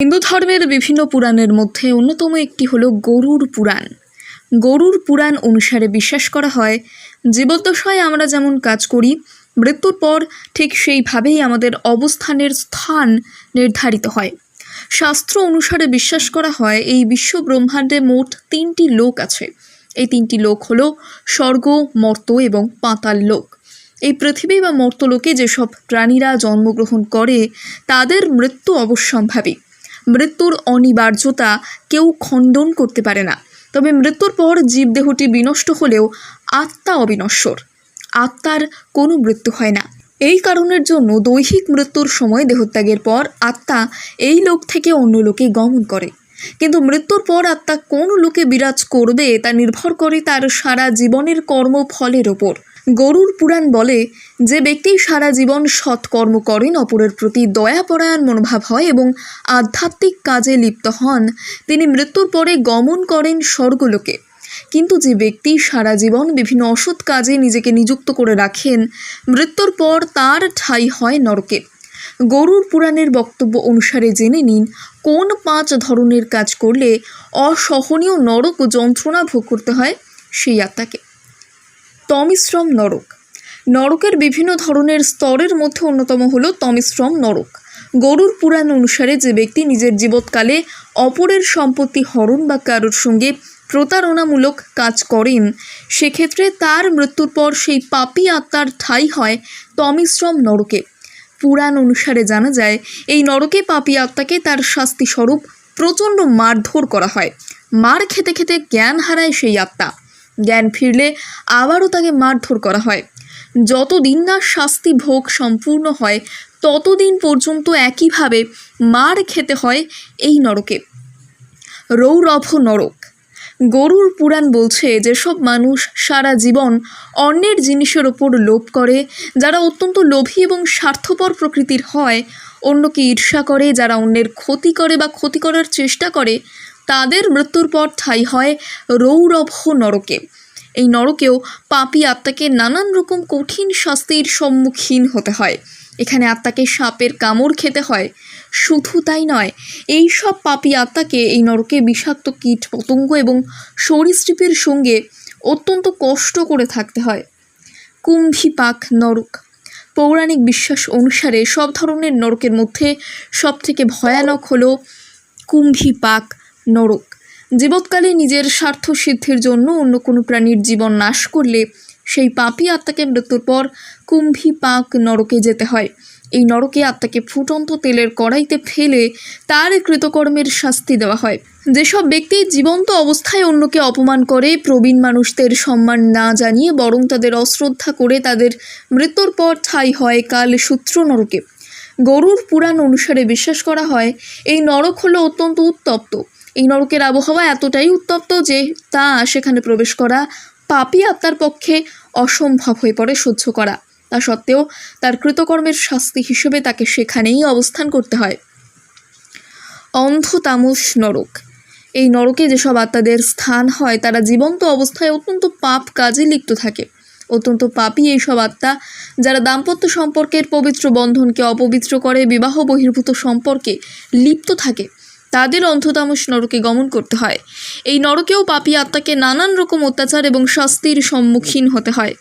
হিন্দু ধর্মের বিভিন্ন পুরাণের মধ্যে অন্যতম একটি হল গরুর পুরাণ। গরুর পুরাণ অনুসারে বিশ্বাস করা হয়, জীবদ্দশায় আমরা যেমন কাজ করি, মৃত্যুর পর ঠিক সেইভাবেই আমাদের অবস্থানের স্থান নির্ধারিত হয়। শাস্ত্র অনুসারে বিশ্বাস করা হয়, এই বিশ্ব ব্রহ্মাণ্ডে মোট তিনটি লোক আছে। এই তিনটি লোক হলো স্বর্গ, মর্ত এবং পাতাল লোক। এই পৃথিবী বা মর্তলোকে যেসব প্রাণীরা জন্মগ্রহণ করে, তাদের মৃত্যু অবশ্যম্ভাবী। মৃত্যুর অনিবার্যতা কেউ খণ্ডন করতে পারে না। তবে মৃত্যুর পর জীবদেহটি বিনষ্ট হলেও আত্মা অবিনশ্বর। আত্মার কোনো মৃত্যু হয় না। এই কারণের জন্য দৈহিক মৃত্যুর সময় দেহত্যাগের পর আত্মা এই লোক থেকে অন্য লোকে গমন করে। কিন্তু মৃত্যুর পর আত্মা কোন লোকে বিরাজ করবে তা নির্ভর করে তার সারা জীবনের কর্মফলের ওপর। গরুর পুরাণ বলে, যে ব্যক্তি সারা জীবন সৎকর্ম করেন, অপরের প্রতি দয়াপরায়ণ মনোভাব হয় এবং আধ্যাত্মিক কাজে লিপ্ত হন, তিনি মৃত্যুর পরে গমন করেন স্বর্গলোকে। কিন্তু যে ব্যক্তি সারা জীবন বিভিন্ন অসৎ কাজে নিজেকে নিযুক্ত করে রাখেন, মৃত্যুর পর তার ঠাঁই হয় নরকে। গরুর পুরাণের বক্তব্য অনুসারে জেনে নিন, কোন পাঁচ ধরনের কাজ করলে অসহনীয় নরক যন্ত্রণা ভোগ করতে হয়? সেই আত্মাকে। তমিশ্রম নরক। নরকের বিভিন্ন ধরনের স্তরের মধ্যে অন্যতম হল তমিশ্রম নরক। গরুর পুরাণ অনুসারে যে ব্যক্তি নিজের জীবৎকালে অপরের সম্পত্তি হরণ বা কারোর সঙ্গে প্রতারণামূলক কাজ করেন, সেক্ষেত্রে তার মৃত্যুর পর সেই পাপী আত্মার ঠাঁই হয় তমিশ্রম নরকে। পুরাণ অনুসারে জানা যায়, এই নরকে পাপী আত্মাকে তার শাস্তি স্বরূপ প্রচণ্ড মারধর করা হয়। মার খেতে খেতে জ্ঞান হারায় সেই আত্মা। জ্ঞান ফিরলে আবারও তাকে মারধর করা হয়। যতদিন না শাস্তি ভোগ সম্পূর্ণ হয়, ততদিন পর্যন্ত একইভাবে মার খেতে হয় এই নরকে। রৌরভ নরক। গরুর পুরাণ বলছে যেসব মানুষ সারা জীবন অন্যের জিনিসের ওপর লোভ করে, যারা অত্যন্ত লোভী এবং স্বার্থপর প্রকৃতির হয়, অন্যকে ঈর্ষা করে, যারা অন্যের ক্ষতি করে বা ক্ষতি করার চেষ্টা করে তাদের মৃত্যুর পর ঠাঁই হয় রৌরভ নরকে। এই নরকেও পাপী আত্মাকে নানান রকম কঠিন শাস্তির সম্মুখীন হতে হয়। এখানে আত্মাকে সাপের কামড় খেতে হয়। শুধু তাই নয়, এই সব পাপী আত্মাকে এই নরকে বিষাক্ত কীট, পতঙ্গ এবং সরীসৃপের সঙ্গে অত্যন্ত কষ্ট করে থাকতে হয়। কুম্ভীপাক নরক। পৌরাণিক বিশ্বাস অনুসারে সব ধরনের নরকের মধ্যে সবথেকে ভয়ানক হলো কুম্ভীপাক নরক। জীবৎকালে নিজের স্বার্থ সিদ্ধির জন্য অন্য কোনো প্রাণীর জীবন নাশ করলে সেই পাপী আত্মাকে মৃত্যুর পর কুম্ভী পাক নরকে যেতে হয়। এই নরকে আত্মাকে ফুটন্ত তেলের কড়াইতে ফেলে তার কৃতকর্মের শাস্তি দেওয়া হয়। যেসব ব্যক্তি জীবন্ত অবস্থায় অন্যকে অপমান করে, প্রবীণ মানুষদের সম্মান না জানিয়ে বরং তাদের অশ্রদ্ধা করে তাদের মৃত্যুর পর ঠাঁই হয় কাল সূত্র নরকে। গরুর পুরাণ অনুসারে বিশ্বাস করা হয়, এই নরক হলো অত্যন্ত উত্তপ্ত। এই নরকের আবহাওয়া এতটাই উত্তপ্ত যে তা সেখানে প্রবেশ করা পাপী আত্মার পক্ষে অসম্ভব হয়ে পড়ে সহ্য করা। তা সত্ত্বেও তার কৃতকর্মের শাস্তি হিসেবে তাকে সেখানেই অবস্থান করতে হয়। অন্ধ তামস নরক। এই নরকে যেসব আত্মাদের স্থান হয়, তারা জীবন্ত অবস্থায় অত্যন্ত পাপ কাজে লিপ্ত থাকে। অত্যন্ত পাপী এইসব আত্মা, যারা দাম্পত্য সম্পর্কের পবিত্র বন্ধনকে অপবিত্র করে, বিবাহ বহির্ভূত সম্পর্কে লিপ্ত থাকে, তাদের অন্ধতামস নরকে গমন করতে হয়। এই নরকেও পাপি আত্মাকে নানান রকম অত্যাচার এবং শাস্তির সম্মুখীন হতে হয়।